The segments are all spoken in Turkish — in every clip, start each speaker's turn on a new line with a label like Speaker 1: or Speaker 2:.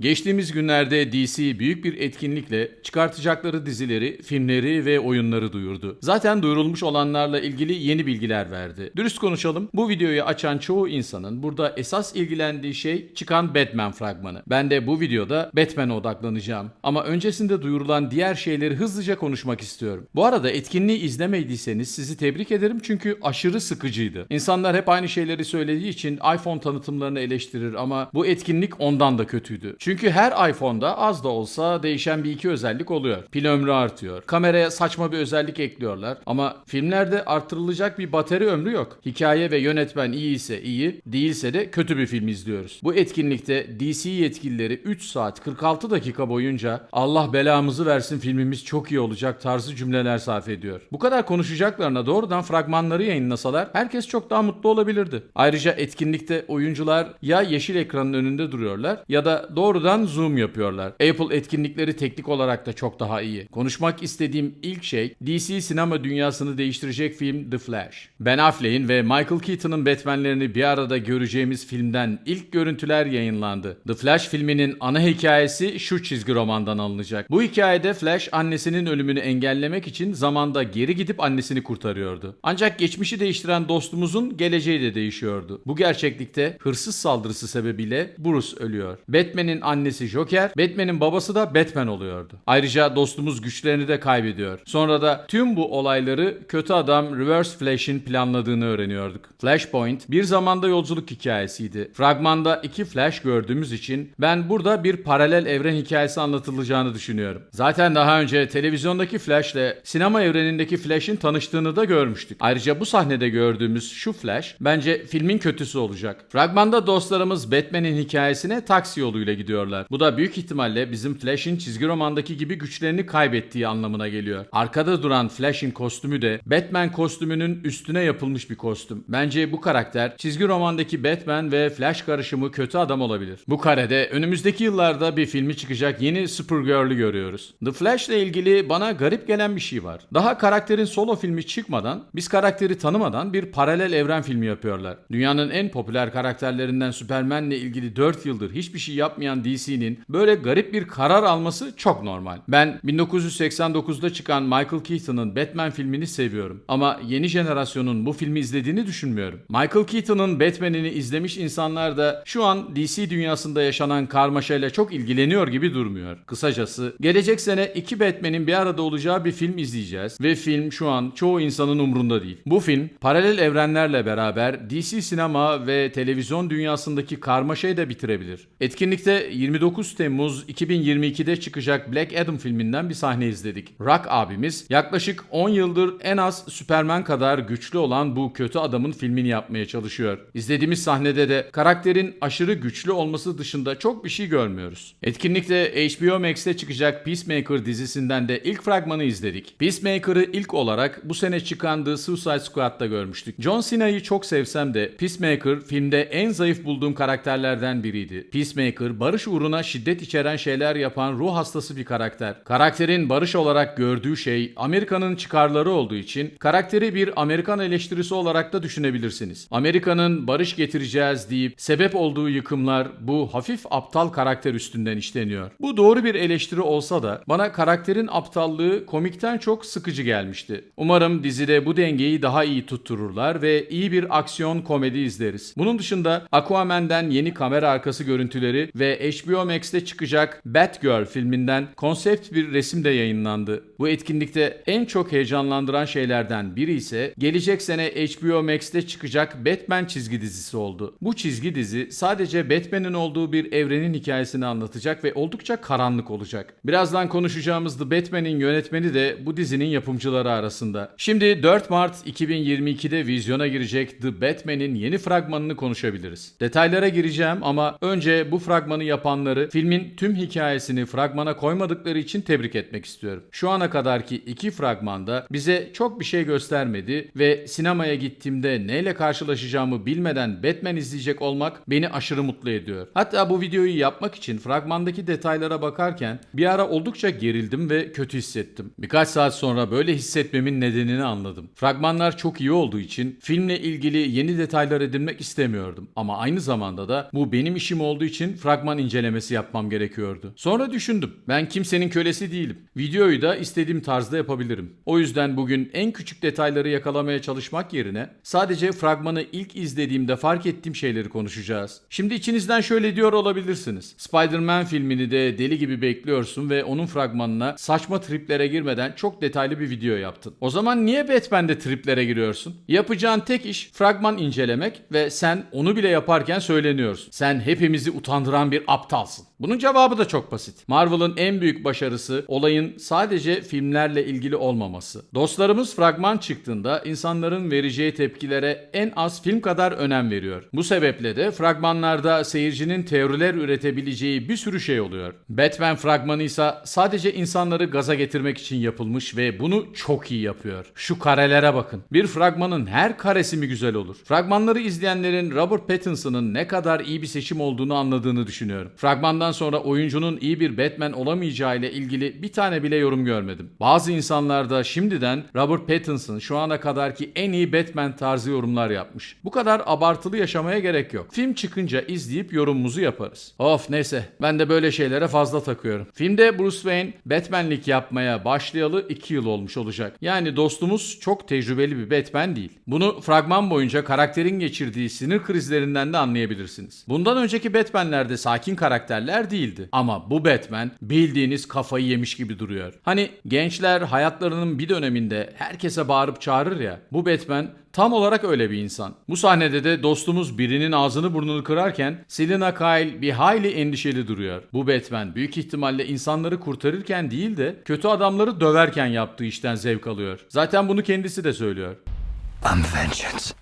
Speaker 1: Geçtiğimiz günlerde DC büyük bir etkinlikle çıkartacakları dizileri, filmleri ve oyunları duyurdu. Zaten duyurulmuş olanlarla ilgili yeni bilgiler verdi. Dürüst konuşalım, bu videoyu açan çoğu insanın burada esas ilgilendiği şey çıkan Batman fragmanı. Ben de bu videoda Batman'e odaklanacağım. Ama öncesinde duyurulan diğer şeyleri hızlıca konuşmak istiyorum. Bu arada etkinliği izlemediyseniz sizi tebrik ederim çünkü aşırı sıkıcıydı. İnsanlar hep aynı şeyleri söylediği için iPhone tanıtımlarını eleştirir ama bu etkinlik ondan da kötüydü. Çünkü her iPhone'da az da olsa değişen bir iki özellik oluyor. Pil ömrü artıyor. Kameraya saçma bir özellik ekliyorlar ama filmlerde artırılacak bir batarya ömrü yok. Hikaye ve yönetmen iyi ise iyi, değilse de kötü bir film izliyoruz. Bu etkinlikte DC yetkilileri 3 saat 46 dakika boyunca Allah belamızı versin filmimiz çok iyi olacak tarzı cümleler sarf ediyor. Bu kadar konuşacaklarına doğrudan fragmanları yayınlasalar herkes çok daha mutlu olabilirdi. Ayrıca etkinlikte oyuncular ya yeşil ekranın önünde duruyorlar ya da doğrudan zoom yapıyorlar. Apple etkinlikleri teknik olarak da çok daha iyi. Konuşmak istediğim ilk şey DC sinema dünyasını değiştirecek film The Flash. Ben Affleck'in ve Michael Keaton'ın Batman'lerini bir arada göreceğimiz filmden ilk görüntüler yayınlandı. The Flash filminin ana hikayesi şu çizgi romandan alınacak. Bu hikayede Flash annesinin ölümünü engellemek için zamanda geri gidip annesini kurtarıyordu. Ancak geçmişi değiştiren dostumuzun geleceği de değişiyordu. Bu gerçeklikte hırsız saldırısı sebebiyle Bruce ölüyor. Batman'in annesi Joker, Batman'in babası da Batman oluyordu. Ayrıca dostumuz güçlerini de kaybediyor. Sonra da tüm bu olayları kötü adam Reverse Flash'in planladığını öğreniyorduk. Flashpoint bir zamanda yolculuk hikayesiydi. Fragmanda iki Flash gördüğümüz için ben burada bir paralel evren hikayesi anlatılacağını düşünüyorum. Zaten daha önce televizyondaki Flash ile sinema evrenindeki Flash'in tanıştığını da görmüştük. Ayrıca bu sahnede gördüğümüz şu Flash bence filmin kötüsü olacak. Fragmanda dostlarımız Batman'in hikayesine taksi yoluyla gidiyorlar. Bu da büyük ihtimalle bizim Flash'in çizgi romandaki gibi güçlerini kaybettiği anlamına geliyor. Arkada duran Flash'in kostümü de Batman kostümünün üstüne yapılmış bir kostüm. Bence bu karakter çizgi romandaki Batman ve Flash karışımı kötü adam olabilir. Bu karede önümüzdeki yıllarda bir filmi çıkacak yeni Supergirl'ü görüyoruz. The Flash ile ilgili bana garip gelen bir şey var. Daha karakterin solo filmi çıkmadan, biz karakteri tanımadan bir paralel evren filmi yapıyorlar. Dünyanın en popüler karakterlerinden Superman'le ilgili 4 yıldır hiçbir şey yapmayan DC'nin böyle garip bir karar alması çok normal. Ben 1989'da çıkan Michael Keaton'ın Batman filmini seviyorum. Ama yeni jenerasyonun bu filmi izlediğini düşünmüyorum. Michael Keaton'ın Batman'ini izlemiş insanlar da şu an DC dünyasında yaşanan karmaşayla çok ilgileniyor gibi durmuyor. Kısacası gelecek sene iki Batman'in bir arada olacağı bir film izleyeceğiz ve film şu an çoğu insanın umrunda değil. Bu film paralel evrenlerle beraber DC sinema ve televizyon dünyasındaki karmaşayı da bitirebilir. Etkinlikte 29 Temmuz 2022'de çıkacak Black Adam filminden bir sahne izledik. Rock abimiz yaklaşık 10 yıldır en az Superman kadar güçlü olan bu kötü adamın filmini yapmaya çalışıyor. İzlediğimiz sahnede de karakterin aşırı güçlü olması dışında çok bir şey görmüyoruz. Etkinlikte HBO Max'te çıkacak Peacemaker dizisinden de ilk fragmanı izledik. Peacemaker'ı ilk olarak bu sene çıkan The Suicide Squad'da görmüştük. John Cena'yı çok sevsem de Peacemaker filmde en zayıf bulduğum karakterlerden biriydi. Peacemaker barış uğruna şiddet içeren şeyler yapan ruh hastası bir karakter. Karakterin barış olarak gördüğü şey Amerika'nın çıkarları olduğu için karakteri bir Amerikan eleştirisi olarak da düşünebilirsiniz. Amerika'nın barış getireceğiz deyip sebep olduğu yıkımlar bu hafif aptal karakter üstünden işleniyor. Bu doğru bir eleştiri olsa da bana karakterin aptallığı komikten çok sıkıcı gelmişti. Umarım dizide bu dengeyi daha iyi tuttururlar ve iyi bir aksiyon komedi izleriz. Bunun dışında Aquaman'den yeni kamera arkası görüntüleri ve HBO Max'te çıkacak Batgirl filminden konsept bir resim de yayınlandı. Bu etkinlikte en çok heyecanlandıran şeylerden biri ise gelecek sene HBO Max'te çıkacak Batman çizgi dizisi oldu. Bu çizgi dizi sadece Batman'in olduğu bir evrenin hikayesini anlatacak ve oldukça karanlık olacak. Birazdan konuşacağımız The Batman'in yönetmeni de bu dizinin yapımcıları arasında. Şimdi 4 Mart 2022'de vizyona girecek The Batman'in yeni fragmanını konuşabiliriz. Detaylara gireceğim ama önce bu fragmanı yapanları filmin tüm hikayesini fragmana koymadıkları için tebrik etmek istiyorum. Şu ana kadarki iki fragmanda bize çok bir şey göstermedi ve sinemaya gittiğimde neyle karşılaşacağımı bilmeden Batman izleyecek olmak beni aşırı mutlu ediyor. Hatta bu videoyu yapmak için fragmandaki detaylara bakarken bir ara oldukça gerildim ve kötü hissettim. Birkaç saat sonra böyle hissetmemin nedenini anladım. Fragmanlar çok iyi olduğu için filmle ilgili yeni detaylar edinmek istemiyordum. Ama aynı zamanda da bu benim işim olduğu için fragman incelemesi yapmam gerekiyordu. Sonra düşündüm. Ben kimsenin kölesi değilim. Videoyu da istediğim tarzda yapabilirim. O yüzden bugün en küçük detayları yakalamaya çalışmak yerine sadece fragmanı ilk izlediğimde fark ettiğim şeyleri konuşacağız. Şimdi içinizden şöyle diyor olabilirsiniz. Spider-Man filmini de deli gibi bekliyorsun ve onun fragmanına saçma triplere girmeden çok detaylı bir video yaptın. O zaman niye Batman'de triplere giriyorsun? Yapacağın tek iş fragman incelemek ve sen onu bile yaparken söyleniyorsun. Sen hepimizi utandıran bir aptalsın. Bunun cevabı da çok basit. Marvel'ın en büyük başarısı olayın sadece filmlerle ilgili olmaması. Dostlarımız fragman çıktığında insanların vereceği tepkilere en az film kadar önem veriyor. Bu sebeple de fragmanlarda seyircinin teoriler üretebileceği bir sürü şey oluyor. Batman fragmanı ise sadece insanları gaza getirmek için yapılmış ve bunu çok iyi yapıyor. Şu karelere bakın. Bir fragmanın her karesi mi güzel olur? Fragmanları izleyenlerin Robert Pattinson'ın ne kadar iyi bir seçim olduğunu anladığını düşünüyorum. Fragmandan sonra oyuncunun iyi bir Batman olamayacağı ile ilgili bir tane bile yorum görmedim. Bazı insanlar da şimdiden Robert Pattinson şu ana kadarki en iyi Batman tarzı yorumlar yapmış. Bu kadar abartılı yaşamaya gerek yok. Film çıkınca izleyip yorumumuzu yaparız. Of neyse ben de böyle şeylere fazla takıyorum. Filmde Bruce Wayne Batman'lik yapmaya başlayalı 2 yıl olmuş olacak. Yani dostumuz çok tecrübeli bir Batman değil. Bunu fragman boyunca karakterin geçirdiği sinir krizlerinden de anlayabilirsiniz. Bundan önceki Batman'lerde sakin karakterler değildi. Ama bu Batman bildiğiniz kafayı yemiş gibi duruyor. Hani gençler hayatlarının bir döneminde herkese bağırıp çağırır ya. Bu Batman Tam olarak öyle bir insan. Bu sahnede de dostumuz birinin ağzını burnunu kırarken Selina Kyle bir hayli endişeli duruyor. Bu Batman büyük ihtimalle insanları kurtarırken değil de kötü adamları döverken yaptığı işten zevk alıyor. Zaten bunu kendisi de söylüyor.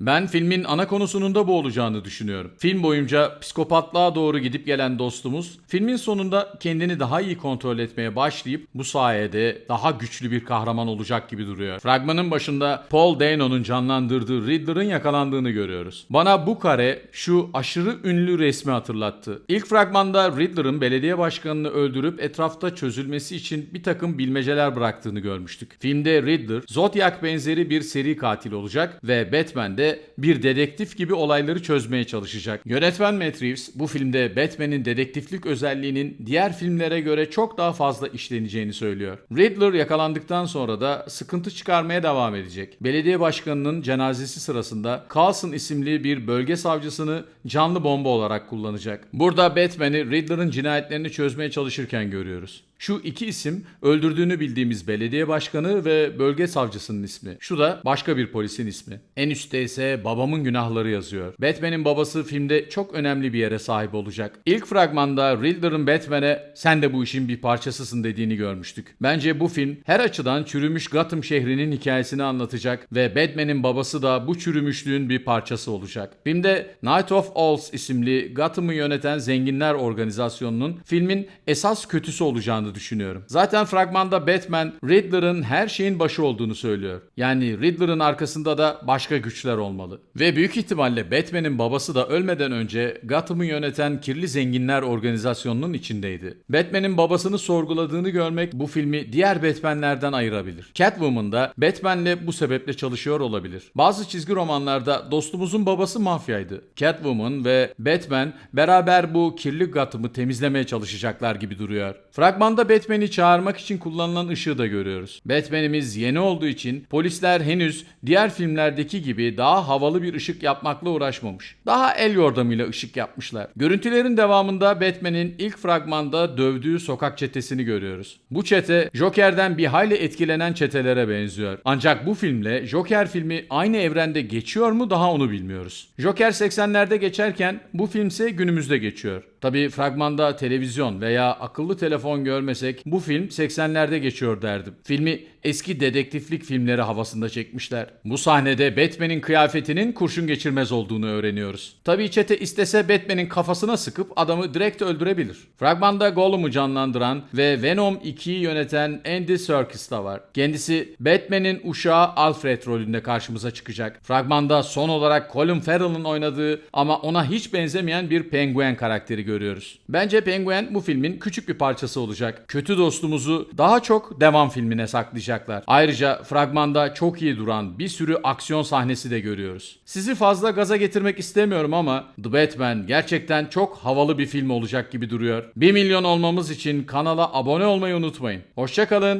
Speaker 1: Ben filmin ana konusunun da bu olacağını düşünüyorum. Film boyunca psikopatlığa doğru gidip gelen dostumuz filmin sonunda kendini daha iyi kontrol etmeye başlayıp bu sayede daha güçlü bir kahraman olacak gibi duruyor. Fragmanın başında Paul Dano'nun canlandırdığı Riddler'ın yakalandığını görüyoruz. Bana bu kare şu aşırı ünlü resmi hatırlattı. İlk fragmanda Riddler'ın belediye başkanını öldürüp etrafta çözülmesi için bir takım bilmeceler bıraktığını görmüştük. Filmde Riddler, Zodiac benzeri bir seri katil olacak ve Batman de bir dedektif gibi olayları çözmeye çalışacak. Yönetmen Matt Reeves bu filmde Batman'in dedektiflik özelliğinin diğer filmlere göre çok daha fazla işleneceğini söylüyor. Riddler yakalandıktan sonra da sıkıntı çıkarmaya devam edecek. Belediye başkanının cenazesi sırasında Carlson isimli bir bölge savcısını canlı bomba olarak kullanacak. Burada Batman'i Riddler'ın cinayetlerini çözmeye çalışırken görüyoruz. Şu iki isim öldürdüğünü bildiğimiz belediye başkanı ve bölge savcısının ismi. Şu da başka bir polisin ismi. En üstte ise babamın günahları yazıyor. Batman'in babası filmde çok önemli bir yere sahip olacak. İlk fragmanda Riddler'ın Batman'e sen de bu işin bir parçasısın dediğini görmüştük. Bence bu film her açıdan çürümüş Gotham şehrinin hikayesini anlatacak ve Batman'in babası da bu çürümüşlüğün bir parçası olacak. Filmde Night of Owls isimli Gotham'ı yöneten zenginler organizasyonunun filmin esas kötüsü olacağını düşünüyorum. Zaten fragmanda Batman Riddler'ın her şeyin başı olduğunu söylüyor. Yani Riddler'ın arkasında da başka güçler olmalı. Ve büyük ihtimalle Batman'in babası da ölmeden önce Gotham'ı yöneten kirli zenginler organizasyonunun içindeydi. Batman'in babasını sorguladığını görmek bu filmi diğer Batman'lerden ayırabilir. Catwoman da Batman'le bu sebeple çalışıyor olabilir. Bazı çizgi romanlarda dostumuzun babası mafyaydı. Catwoman ve Batman beraber bu kirli Gotham'ı temizlemeye çalışacaklar gibi duruyor. Fragmanda Batman'i çağırmak için kullanılan ışığı da görüyoruz. Batman'imiz yeni olduğu için polisler henüz diğer filmlerdeki gibi daha havalı bir ışık yapmakla uğraşmamış. Daha el yordamıyla ışık yapmışlar. Görüntülerin devamında Batman'in ilk fragmanda dövdüğü sokak çetesini görüyoruz. Bu çete Joker'den bir hayli etkilenen çetelere benziyor. Ancak bu filmle Joker filmi aynı evrende geçiyor mu daha onu bilmiyoruz. Joker 80'lerde geçerken bu filmse günümüzde geçiyor. Tabi fragmanda televizyon veya akıllı telefon görmesek bu film 80'lerde geçiyor derdim. Filmi eski dedektiflik filmleri havasında çekmişler. Bu sahnede Batman'in kıyafetinin kurşun geçirmez olduğunu öğreniyoruz. Tabi çete istese Batman'in kafasına sıkıp adamı direkt öldürebilir. Fragmanda Gollum'u canlandıran ve Venom 2'yi yöneten Andy Serkis da var. Kendisi Batman'in uşağı Alfred rolünde karşımıza çıkacak. Fragmanda son olarak Colin Farrell'ın oynadığı ama ona hiç benzemeyen bir penguen karakteri görüyoruz. Bence Penguin bu filmin küçük bir parçası olacak. Kötü dostumuzu daha çok devam filmine saklayacaklar. Ayrıca fragmanda çok iyi duran bir sürü aksiyon sahnesi de görüyoruz. Sizi fazla gaza getirmek istemiyorum ama The Batman gerçekten çok havalı bir film olacak gibi duruyor. 1 milyon olmamız için kanala abone olmayı unutmayın. Hoşçakalın.